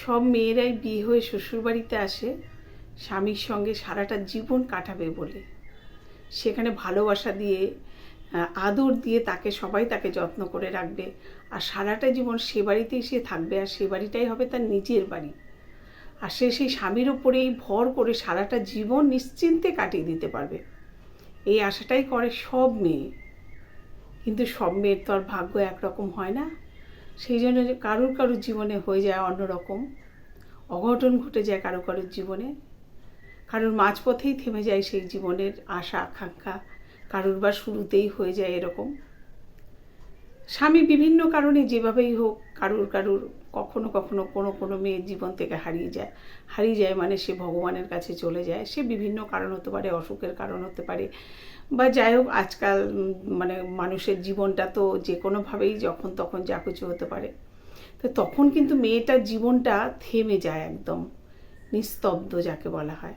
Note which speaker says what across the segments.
Speaker 1: সব মেয়েরাই বিয়ে হয়ে শ্বশুরবাড়িতে আসে, স্বামীর সঙ্গে সারাটা জীবন কাটাবে বলে। সেখানে ভালোবাসা দিয়ে আদর দিয়ে তাকে সবাই তাকে যত্ন করে রাখবে। আর সারাটা জীবন সে বাড়িতেই সে থাকবে, আর সে বাড়িটাই হবে তার নিজের বাড়ি। আর সে সেই স্বামীর ওপরেই ভর করে সারাটা জীবন নিশ্চিন্তে কাটিয়ে দিতে পারবে। এই আশাটাই করে সব মেয়ে। কিন্তু সব মেয়ের তো আর ভাগ্য একরকম হয় না। সেই জন্য কারুর কারুর জীবনে হয়ে যায় অন্যরকম অঘটন ঘটে যায় কারও কারোর জীবনে, কারোর মাঝপথেই থেমে যায় সেই জীবনের আশা, আকাঙ্ক্ষা, কারুর বা শুরুতেই হয়ে যায় এরকম। স্বামী বিভিন্ন কারণে যেভাবেই হোক কারুর কারুর কখনো কখনো কোনো কোনো মেয়ের জীবন থেকে হারিয়ে যায়। হারিয়ে যায় মানে সে ভগবানের কাছে চলে যায়। সে বিভিন্ন কারণ হতে পারে, অসুখের কারণ হতে পারে। বা যাই হোক, আজকাল মানে মানুষের জীবনটা তো যে কোনোভাবেই যখন তখন যা কিছু হতে পারে। তো তখন কিন্তু মেয়েটার জীবনটা থেমে যায় একদম। নিস্তব্ধ যাকে বলা হয়।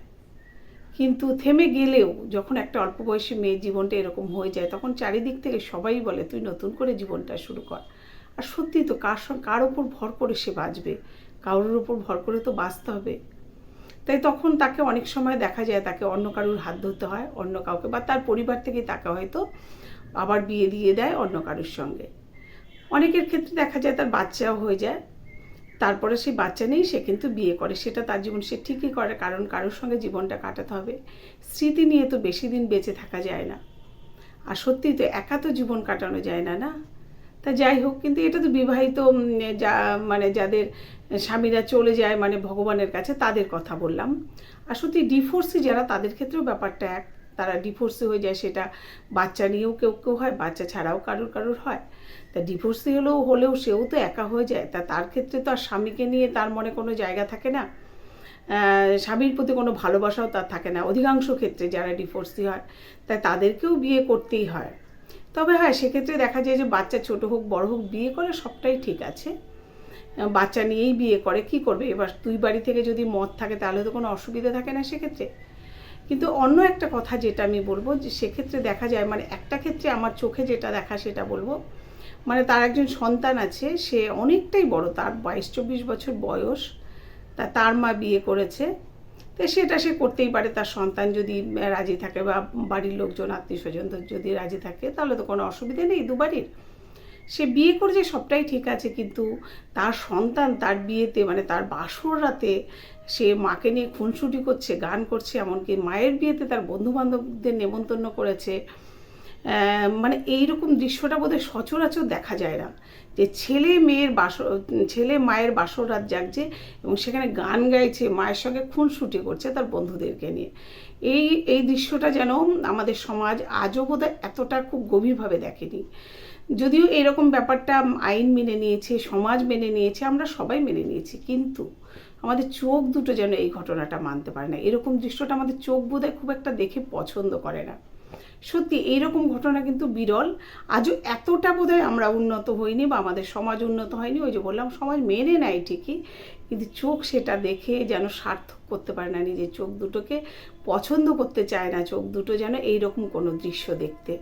Speaker 1: কিন্তু থেমে গেলেও যখন একটা অল্প বয়সী মেয়ের জীবনটা এরকম হয়ে যায়, তখন চারিদিক থেকে সবাই বলে, তুই নতুন করে জীবনটা শুরু কর। আর সত্যি তো কার কার ওপর ভর করে সে বাঁচবে? কারোর ওপর ভর করে তো বাঁচতে হবে। তাই তখন তাকে অনেক সময় দেখা যায় তাকে অন্য কারোর হাত ধরতে হয়, অন্য কাউকে বা তার পরিবার থেকে তাকে হয়তো আবার বিয়ে দিয়ে দেয় অন্য কারোর সঙ্গে। অনেকের ক্ষেত্রে দেখা যায় তার বাচ্চাও হয়ে যায়। তারপরে সেই বাচ্চা নেই সে কিন্তু বিয়ে করে। সেটা তার জীবন, সে ঠিকই করে, কারণ কারোর সঙ্গে জীবনটা কাটাতে হবে। স্মৃতি নিয়ে তো বেশি দিন বেঁচে থাকা যায় না। আর সত্যি তো একা তো জীবন কাটানো যায় না না? তা যাই হোক, কিন্তু এটা তো বিবাহিত যা মানে যাদের স্বামীরা চলে যায় মানে ভগবানের কাছে, তাদের কথা বললাম। আর সত্যি ডিভোর্সি যারা, তাদের ক্ষেত্রেও ব্যাপারটা এক। তারা ডিভোর্সি হয়ে যায়, সেটা বাচ্চা নিয়েও কেউ কেউ হয়, বাচ্চা ছাড়াও কারুর কারুর হয়। তা ডিভোর্সি হলেও হলেও সেও তো একা হয়ে যায়। তা তার ক্ষেত্রে তো আর স্বামীকে নিয়ে তার মনে কোনো জায়গা থাকে না। স্বামীর প্রতি কোনো ভালোবাসাও তার থাকে না। অধিকাংশ ক্ষেত্রে যারা ডিভোর্সি হয় তাই তাদেরকেও বিয়ে করতেই হয়। তবে হ্যাঁ সেক্ষেত্রে দেখা যায় যে বাচ্চা ছোট হোক, বড় হোক, বিয়ে করে সবটাই ঠিক আছে। বাচ্চা নিয়েই বিয়ে করে, কি করবে? এবার দুই বাড়ি থেকে যদি মত থাকে, তাহলে তো কোনো অসুবিধা থাকে না সেক্ষেত্রে। কিন্তু অন্য একটা কথা যেটা আমি বলব, যে সেক্ষেত্রে দেখা যায় মানে একটা ক্ষেত্রে আমার চোখে যেটা দেখা, সেটা বলব। মানে তার একজন সন্তান আছে, সে অনেকটাই বড়, তার বাইশ, চব্বিশ বছর বয়স। তা, তার মা বিয়ে করেছে। তো সেটা সে করতেই পারে, তার সন্তান যদি রাজি থাকে বা বাড়ির লোকজন, আত্মীয় স্বজন যদি রাজি থাকে, তাহলে তো কোনো অসুবিধা নেই দুবারই। সে বিয়ে করছে সবটাই ঠিক আছে, কিন্তু তার সন্তান তার বিয়েতে মানে তার বাসর রাতে সে মাকে নিয়ে খুনসুটি করছে, গান করছে, এমনকি মায়ের বিয়েতে তার বন্ধুবান্ধবদের নেমন্তন্ন করেছে। মানে এইরকম দৃশ্যটা বোধহয় সচরাচর দেখা যায় না। যে ছেলে মেয়ের বাস ছেলে মায়ের বাসর রাত জাগছে এবং সেখানে গান গাইছে, মায়ের সঙ্গে খুনসুটি করছে তার বন্ধুদেরকে নিয়ে। এই এই দৃশ্যটা যেন আমাদের সমাজ আজও বোধহয় এতটা খুব গভীরভাবে দেখেনি। যদিও এরকম ব্যাপারটা আইন মেনে নিয়েছে, সমাজ মেনে নিয়েছে, আমরা সবাই মেনে নিয়েছি, কিন্তু আমাদের চোখ দুটো যেন এই ঘটনাটা মানতে পারে না। এরকম দৃশ্যটা আমাদের চোখ বোধহয় খুব একটা দেখে পছন্দ করে না। সত্যি এইরকম ঘটনা কিন্তু বিরল। আজও এতটা বোধহয় আমরা উন্নত হইনি বা আমাদের সমাজ উন্নত হয়নি, ওই যে বললাম সমাজ মেনে নেয় ঠিকই, কিন্তু চোখ সেটা দেখে যেন সার্থক করতে পারে না, নিজের চোখ দুটোকে পছন্দ করতে চায় না, চোখ দুটো যেন এইরকম কোনো দৃশ্য দেখতে।